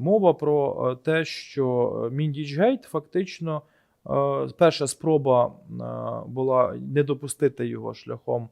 Мова про е, те, що Міндічгейт фактично е, перша спроба е, була не допустити його шляхом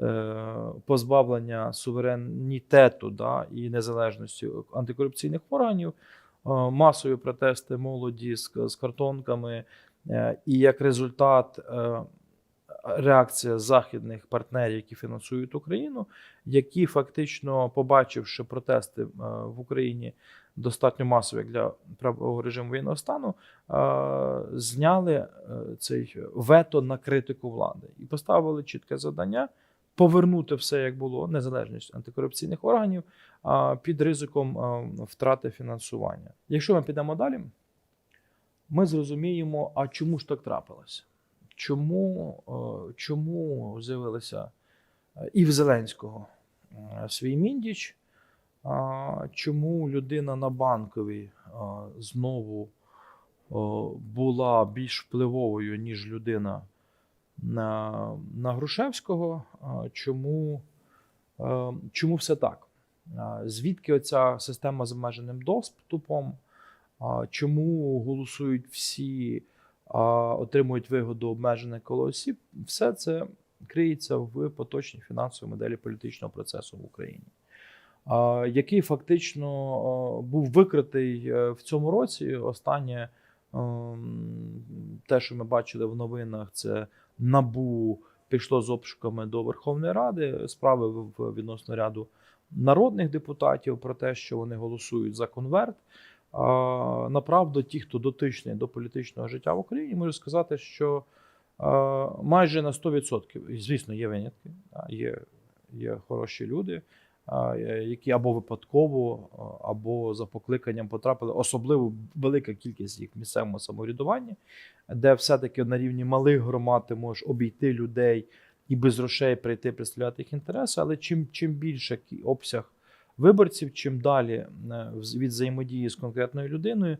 е, позбавлення суверенітету да, і незалежності антикорупційних органів, е, масові протести молоді з, з картонками, е, і як результат е, реакція західних партнерів, які фінансують Україну, які фактично, побачивши протести е, в Україні достатньо масові для правового режиму воєнного стану, е, зняли е, цей вето на критику влади і поставили чітке завдання. Повернути все як було, незалежність антикорупційних органів під ризиком втрати фінансування. Якщо ми підемо далі, ми зрозуміємо, а чому ж так трапилося? Чому, е, чому з'явилися е, і в Зеленського е, свій міндіч? Чому людина на банковій знову була більш впливовою, ніж людина на, на Грушевського? Чому, чому все так? Звідки оця система з обмеженим доступом? Чому голосують всі, отримують вигоду обмежене коло осіб? Все це криється в поточній фінансовій моделі політичного процесу в Україні, який фактично був викритий е, в цьому році. Останнє ем, те, що ми бачили в новинах, це набу пішло з обшуками до Верховної Ради справи в відносно ряду народних депутатів про те, що вони голосують за конверт. Направду, ті, хто дотичний до політичного життя в Україні, можу сказати, що майже на 100%, звісно, є винятки, є, є хороші люди, е, які або випадково, або за покликанням потрапили, особливо велика кількість їх в місцевому самоврядуванні, де все-таки на рівні малих громад ти можеш обійти людей і без грошей прийти представляти їх інтереси. Але чим, чим більше обсяг виборців, чим далі е, від взаємодії з конкретною людиною,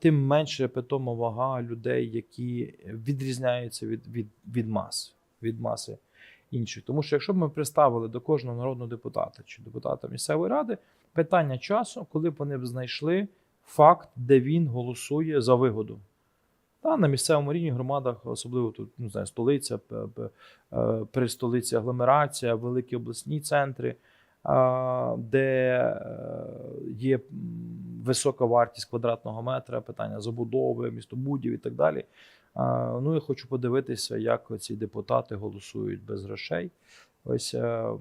тим менше питома вага людей, які відрізняються від, від, від мас, від маси інших. Тому що якщо б ми представили до кожного народного депутата чи депутата місцевої ради питання часу, коли б вони б знайшли факт, де він голосує за вигоду. Та, на місцевому рівні громадах, особливо тут не знаю, столиця, е, при столиці агломерація, великі обласні центри, де е, є висока вартість квадратного метра, питання забудови, містобудів і так далі. Ну, я хочу подивитися, як ці депутати голосують без грошей. Ось е, е,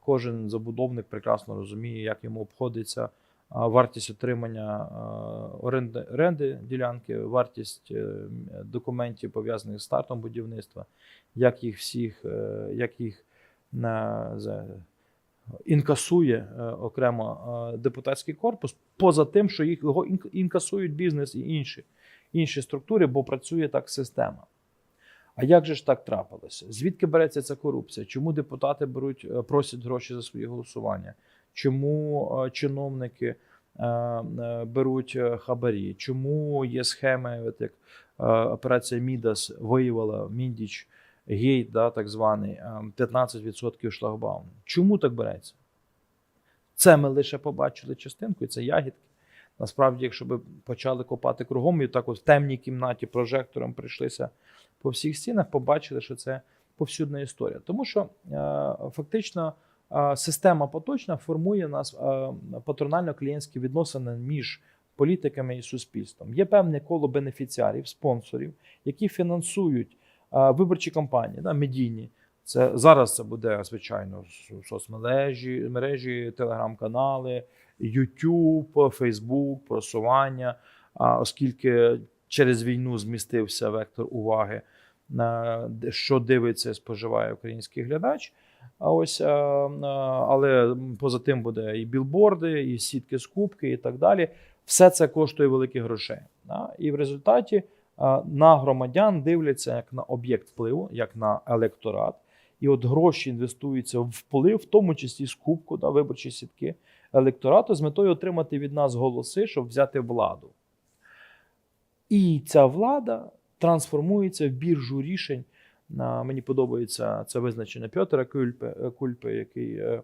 кожен забудовник прекрасно розуміє, як йому обходиться вартість отримання оренди, оренди ділянки, вартість документів пов'язаних з стартом будівництва, як їх всіх, як їх на, інкасує е, окремо е, депутатський корпус, поза тим, що їх його інк- інкасують бізнес і інші, інші структури, бо працює так система. А як же ж так трапилося? Звідки береться ця корупція? Чому депутати беруть, е, просять гроші за свої голосування? Чому чиновники беруть хабарі? Чому є схеми, як операція Мідас виявила Міндіч гейт, да, так званий, е, 15% шлагбаум? Чому так береться? Це ми лише побачили частинку, і це ягідки. Насправді, якщо б почали копати кругом і так от в темній кімнаті прожектором прийшлися по всіх стінах, побачили, що це повсюдна історія. Тому що е, фактично е, система поточна формує нас е, патронально-клієнтські відносини між політиками і суспільством. Є певне коло бенефіціарів, спонсорів, які фінансують виборчі кампанії, да, медійні. Це зараз це буде звичайно соцмережі, мережі, телеграм-канали, YouTube, Facebook, просування, оскільки через війну змістився вектор уваги на що дивиться, споживає український глядач. А ось, але поза тим буде і білборди, і сітки скупки, і так далі. Все це коштує великих грошей. І в результаті на громадян дивляться як на об'єкт впливу, як на електорат. І от гроші інвестуються в вплив, в тому числі скупку, да, виборчі сітки електорату з метою отримати від нас голоси, щоб взяти владу. І ця влада трансформується в біржу рішень. Мені подобається це визначення Пьотера Кульпи, Кульпи який е,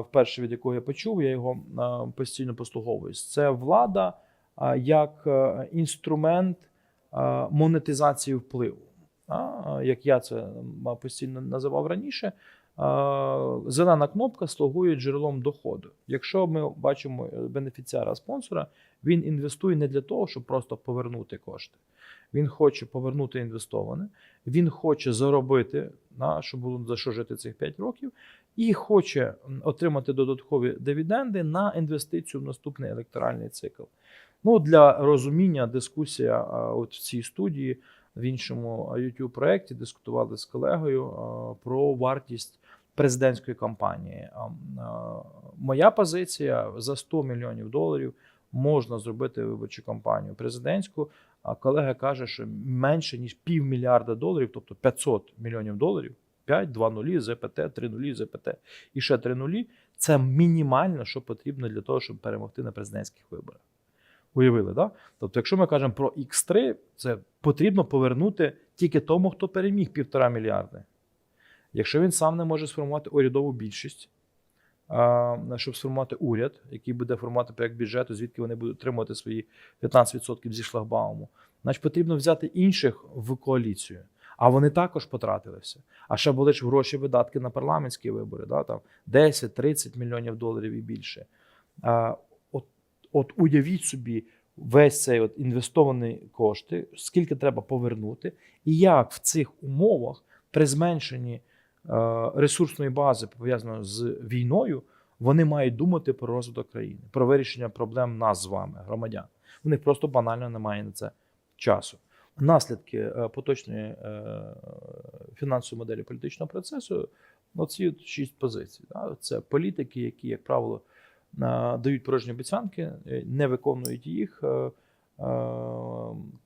вперше від якого я почув, я його постійно послуговуюсь. Це влада як е, інструмент монетизації впливу. Як я це постійно називав раніше, е, зелена кнопка слугує джерелом доходу. Якщо ми бачимо бенефіціара спонсора, він інвестує не для того, щоб просто повернути кошти. Він хоче повернути інвестоване, він хоче заробити, на, щоб було за що жити цих 5 років, і хоче отримати додаткові дивіденди на інвестицію в наступний електоральний цикл. Ну, для розуміння дискусія от в цій студії в іншому youtube проєкті дискутували з колегою про вартість президентської кампанії. Моя позиція за 100 мільйонів доларів можна зробити виборчу кампанію президентську. А колега каже, що менше ніж півмільярда доларів, тобто 500 мільйонів доларів, 5, 2 нулі, ЗПТ, 3 нулі, ЗПТ і ще 3 нулі. Це мінімально, що потрібно для того, щоб перемогти на президентських виборах. Уявили, да? Тобто, якщо ми кажемо про X3, це потрібно повернути тільки тому, хто переміг півтора мільярди. Якщо він сам не може сформувати урядову більшість, щоб сформувати уряд, який буде формувати проєкт бюджету, звідки вони будуть отримувати свої 15% зі шлагбауму, значить потрібно взяти інших в коаліцію. А вони також потратилися. А ще були ж гроші видатки на парламентські вибори, да, там 10-30 мільйонів доларів і більше. От, уявіть собі весь цей от інвестовані кошти, скільки треба повернути, і як в цих умовах при зменшенні е, ресурсної бази, пов'язаної з війною, вони мають думати про розвиток країни, про вирішення проблем нас з вами, громадян. У них просто банально немає на це часу. Наслідки е, поточної е, фінансової моделі політичного процесу оці от шість позицій. Це політики, які, як правило, дають порожні обіцянки, е, не виконують їх. е, е,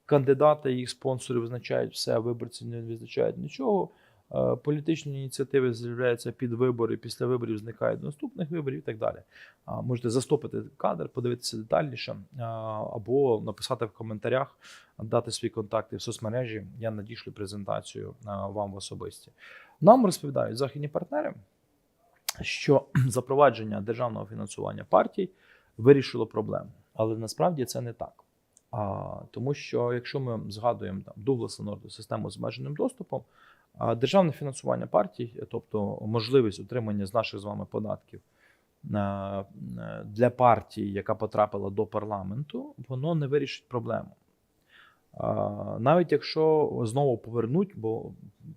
Кандидати, їх спонсори визначають все, виборці не визначають нічого. Політичні ініціативи з'являються під вибори, після виборів зникають до наступних виборів і так далі. Можете застопити кадр, подивитися детальніше, або написати в коментарях, дати свої контакти в соцмережі. Я надішлю презентацію вам в особисті. Нам розповідають західні партнери, що запровадження державного фінансування партій вирішило проблему. Але насправді це не так. А, тому що якщо ми згадуємо там Дугласа Норду систему з обмеженим доступом, а державне фінансування партій, тобто можливість отримання з наших з вами податків е, для партії, яка потрапила до парламенту, воно не вирішить проблему. Навіть якщо знову повернуть, бо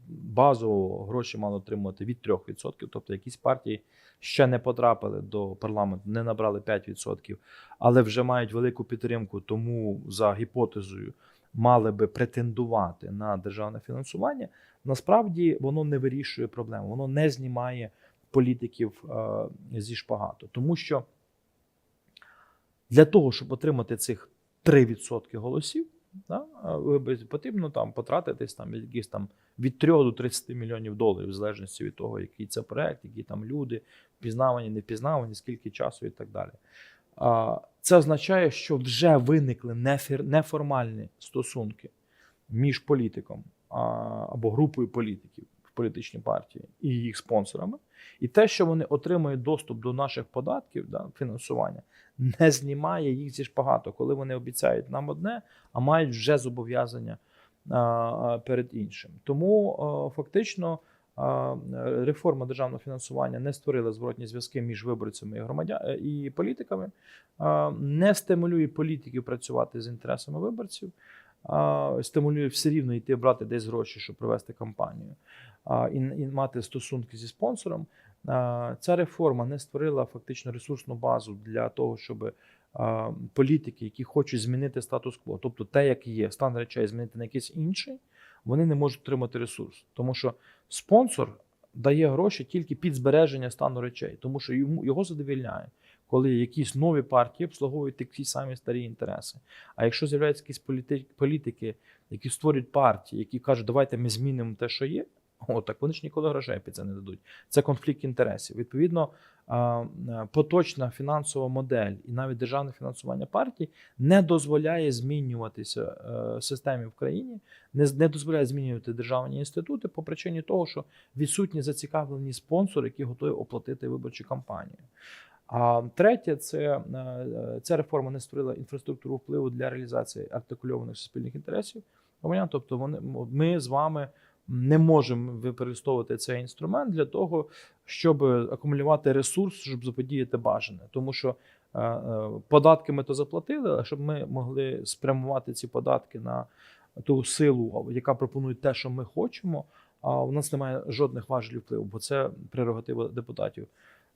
базово гроші мали отримувати від 3%, тобто якісь партії ще не потрапили до парламенту, не набрали 5%, але вже мають велику підтримку, тому за гіпотезою мали би претендувати на державне фінансування. Насправді воно не вирішує проблему, воно не знімає політиків зі шпагату. Тому що для того, щоб отримати цих 3% голосів, да, потрібно там потратитись там, якісь там від 3 до 30 мільйонів доларів, в залежності від того, який це проект, які там люди, впізнавані, не впізнавані, скільки часу і так далі. А, Це означає, що вже виникли неформальні стосунки між політиком або групою політиків в політичній партії і їх спонсорами. І те, що вони отримують доступ до наших податків, да, фінансування, не знімає їх зі шпагату, коли вони обіцяють нам одне, а мають вже зобов'язання перед іншим. Тому фактично. Реформа державного фінансування не створила зворотні зв'язки між виборцями і громадян і політиками, не стимулює політиків працювати з інтересами виборців, стимулює все рівно йти брати десь гроші, щоб провести кампанію. І, і мати стосунки зі спонсором. Ця реформа не створила фактично ресурсну базу для того, щоб політики, які хочуть змінити статус-кво, тобто те, як є, стан речей змінити на якийсь інший, вони не можуть отримати ресурс, тому що спонсор дає гроші тільки під збереження стану речей, тому що йому його задовільняє, коли якісь нові партії обслуговують такі самі старі інтереси. А якщо з'являються якісь політи- політики, які створюють партії, які кажуть, давайте ми змінимо те, що є, О, так вони ж ніколи грошей під це не дадуть. Це конфлікт інтересів. Відповідно, е, поточна фінансова модель і навіть державне фінансування партій не дозволяє змінюватися е, системі в країні, не дозволяє змінювати державні інститути по причині того, що відсутні зацікавлені спонсори, які готові оплатити виборчу кампанію. А третє, це е, е, ця реформа не створила інфраструктуру впливу для реалізації артикульованих суспільних інтересів громадян. Тобто, вони ми з вами не можемо використовувати цей інструмент для того, щоб акумулювати ресурс, щоб заподіяти бажане. Тому що е, податки ми то заплатили, а щоб ми могли спрямувати ці податки на ту силу, яка пропонує те, що ми хочемо. А у нас немає жодних важелів впливу, бо це прерогатива депутатів.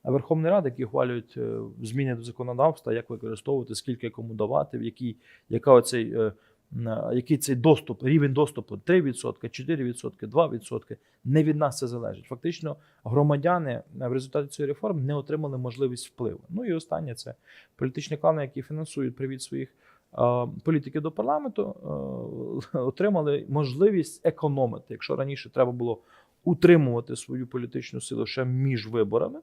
Верховної Ради, які ухвалюють е, зміни до законодавства, як використовувати, скільки кому давати, в який, яка оцей, е, який цей доступ, рівень доступу 3%, 4%, 2%, не від нас це залежить. Фактично, громадяни е, в результаті цієї реформи не отримали можливість впливу. Ну і останнє це політичні клани, які фінансують привід своїх е, політиків до парламенту, е, отримали можливість економити. Якщо раніше треба було утримувати свою політичну силу ще між виборами.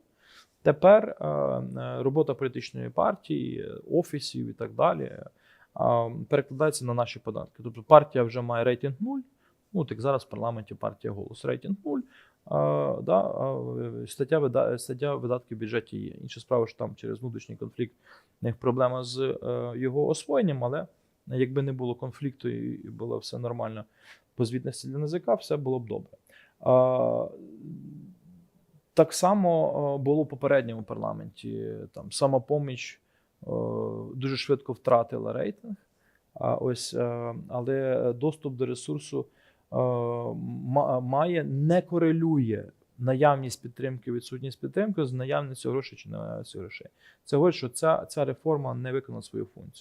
Тепер е, е, робота політичної партії, офісів і так далі е, перекладається на наші податки. Тобто партія вже має рейтинг 0, ну так зараз в парламенті партія голос рейтинг 0. А, да, а, стаття, вида- стаття видатків в бюджеті є. Інша справа, що там через внутрішній конфлікт в них проблема з е, його освоєнням, але якби не було конфлікту і було все нормально по звітності для НЗК, все було б добре. А, так само е, було в попередньому парламенті. Там самопоміч е, дуже швидко втратила рейтинг. А ось, е, але доступ до ресурсу має не корелює наявність підтримки, відсутність підтримки з наявністю грошей чи наявністю грошей. Це говорить, що ця, ця реформа не виконала свою функцію.